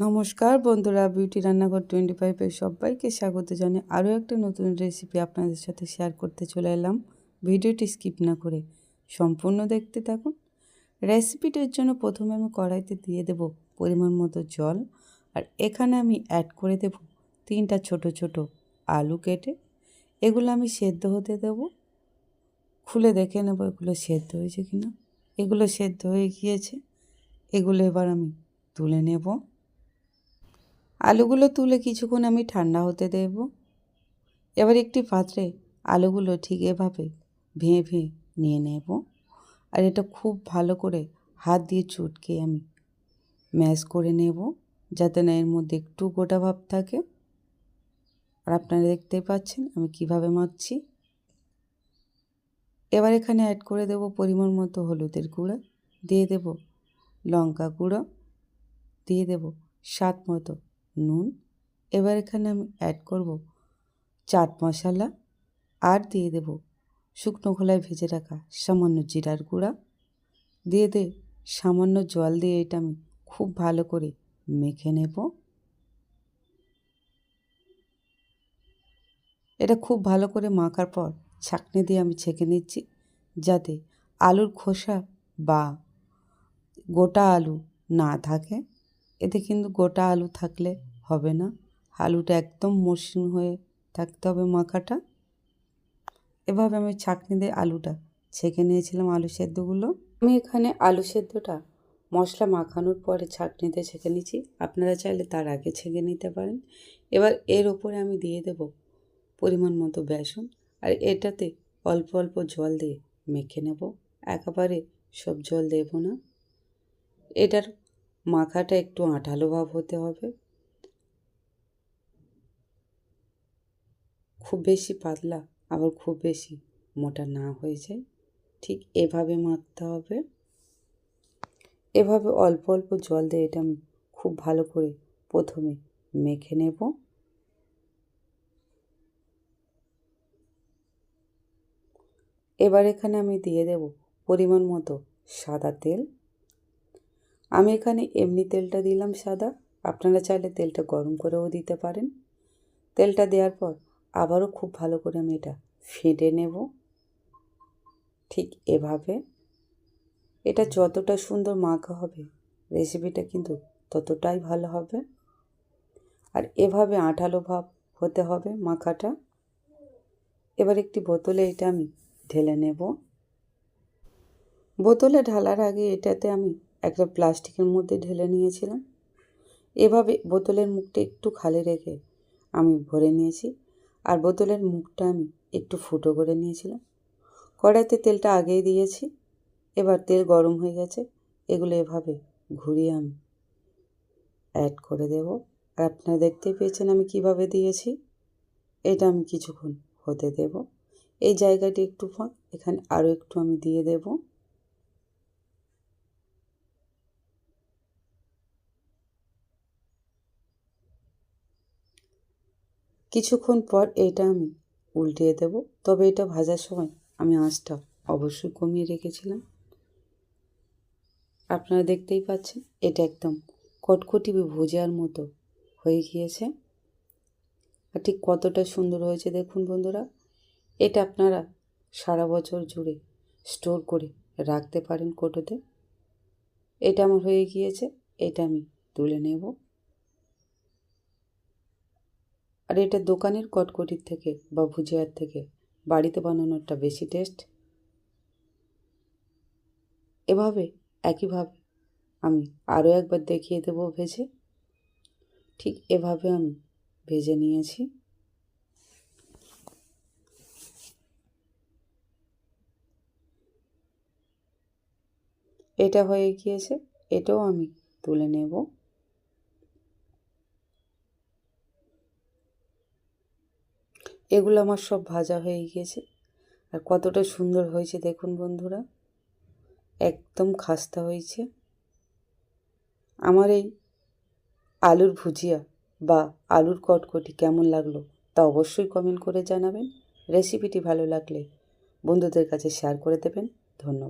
নমস্কার বন্ধুরা বিউটি রান্নাঘর টোয়েন্টি ফাইভের সবাইকে স্বাগত জানিয়ে আরও একটা নতুন রেসিপি আপনাদের সাথে শেয়ার করতে চলে এলাম। ভিডিওটি স্কিপ না করে সম্পূর্ণ দেখতে থাকুন। রেসিপিটার জন্য প্রথমে আমি কড়াইতে দিয়ে দেব পরিমাণ মতো জল আর এখানে আমি অ্যাড করে দেব তিনটা ছোট ছোট আলু কেটে। এগুলো আমি সেদ্ধ হতে দেব। খুলে দেখে নেব এগুলো সেদ্ধ হয়েছে কি না এগুলো সেদ্ধ হয়ে গিয়েছে। এগুলো এবার আমি তুলে নেব। আলুগুলো তুলে কিছুক্ষণ আমি ঠান্ডা হতে দেব। এবার একটি পাত্রে আলুগুলো ঠিক এভাবে ভেঁ ভেঁ নিয়ে নেব। আর এটা খুব ভালো করে হাত দিয়ে চুটকে আমি ম্যাশ করে নেব, যাতে না এর মধ্যে একটু গোটা ভাব থাকে। আর আপনারা দেখতেই পাচ্ছেন আমি কীভাবে মাখছি। এবার এখানে অ্যাড করে দেব পরিমাণ মতো হলুদের গুঁড়ো, দিয়ে দেব লঙ্কা গুঁড়ো, দিয়ে দেব স্বাদ মতো নুন। এবার এখানে আমি অ্যাড করব চাট মশলা আর দিয়ে দেব শুকনো খোলায় ভেজে রাখা সামান্য জিরার গুঁড়া। দিয়ে দে সামান্য জল দিয়ে এটা আমি খুব ভালো করে মেখে নেব। এটা খুব ভালো করে মাখার পর ছাঁকনি দিয়ে আমি ছেঁকে নিচ্ছি যাতে আলুর খোসা বা গোটা আলু না থাকে। এতে কিন্তু গোটা আলু থাকলে হবে না। আলুটা একদম মসৃণ হয়ে থাকতে হবে মাখাটা। এভাবে আমি ছাঁকনি দিয়ে আলুটা ছেঁকে নিয়েছিলাম আলু সেদ্ধগুলো। আমি এখানে আলু সেদ্ধটা মশলা মাখানোর পরে ছাঁকনিতে ছেঁকে নিচ্ছি আপনারা চাইলে তার আগে ছেঁকে নিতে পারেন। এবার এর ওপরে আমি দিয়ে দেব পরিমাণ মতো বেসন। আর এটাতে অল্প অল্প জল দিয়ে মেখে নেব। একেবারে সব জল দেব না। এটার মাখাটা একটু আঠালো ভাব হতে হবে। খুব বেশি পাতলা, আবার খুব বেশি মোটা না হয়ে যায়। ঠিক এভাবে মাখতে হবে। এভাবে অল্প অল্প জল দিয়ে এটা আমি খুব ভালো করে প্রথমে মেখে নেব। এবার এখানে আমি দিয়ে দেব পরিমাণ মতো সাদা তেল। আমি এখানে এমনি তেলটা দিলাম সাদা। আপনারা চাইলে তেলটা গরম করেও দিতে পারেন। তেলটা দেওয়ার পর আবারও খুব ভালো করে আমি এটা ফেটে নেব। ঠিক এভাবে। এটা যতটা সুন্দর মাখা হবে রেসিপিটা কিন্তু ততটাই ভালো হবে। আর এভাবে আঠালো ভাব হতে হবে মাখাটা। এবার একটি বোতলে এটা আমি ঢেলে নেব। বোতলে ঢালার আগে এটাতে আমি একটা প্লাস্টিকের মধ্যে ঢেলে নিয়েছিলাম। এভাবে বোতলের মুখটা একটু খালি রেখে আমি ভরে নিয়েছি। আর বোতলের মুখটা আমি একটু ফুটো করে নিয়েছিলাম। কড়াইতে তেলটা আগেই দিয়েছি। এবার তেল গরম হয়ে গেছে। এগুলো এভাবে ঘুরিয়ে আমি অ্যাড করে দেব। আর আপনারা দেখতেই পেয়েছেন আমি কীভাবে দিয়েছি। এটা আমি কিছুক্ষণ হতে দেব। এই জায়গাটি একটু ফাঁক এখানে আরও একটু আমি দিয়ে দেবো। কিছুক্ষণ পর এটা আমি উল্টিয়ে দেব। তবে এটা ভাজার সময় আমি আঁচটা অবশ্যই কমিয়ে রেখেছিলাম। আপনারা দেখতেই পাচ্ছেন, এটা একদম কটকটি ভুজার মতো হয়ে গিয়েছে। আর ঠিক কতটা সুন্দর হয়েছে দেখুন বন্ধুরা, এটা আপনারা সারা বছর জুড়ে স্টোর করে রাখতে পারেন কোটোতে। এটা আমার হয়ে গিয়েছে, এটা আমি তুলে নেব। আর এটা দোকানের কটকটির থেকে বা ভুজিয়ার থেকে। বাড়িতে বানানোটা বেশি টেস্ট এভাবে, একইভাবে আমি আরও একবার দেখিয়ে দেবো ভেজে। ঠিক এভাবে আমি ভেজে নিয়েছি। এটা হয়ে গিয়েছে, এটাও আমি তুলে নেব। এগুলো আমার সব ভাজা হয়ে গিয়েছে। আর কতটা সুন্দর হয়েছে দেখুন বন্ধুরা। একদম খাস্তা হয়েছে। আমার এই আলুর ভুজিয়া বা আলুর কটকটি কেমন লাগল তা অবশ্যই কমেন্ট করে জানাবেন। রেসিপিটি ভালো লাগলে বন্ধুদের কাছে শেয়ার করে দেবেন। ধন্যবাদ।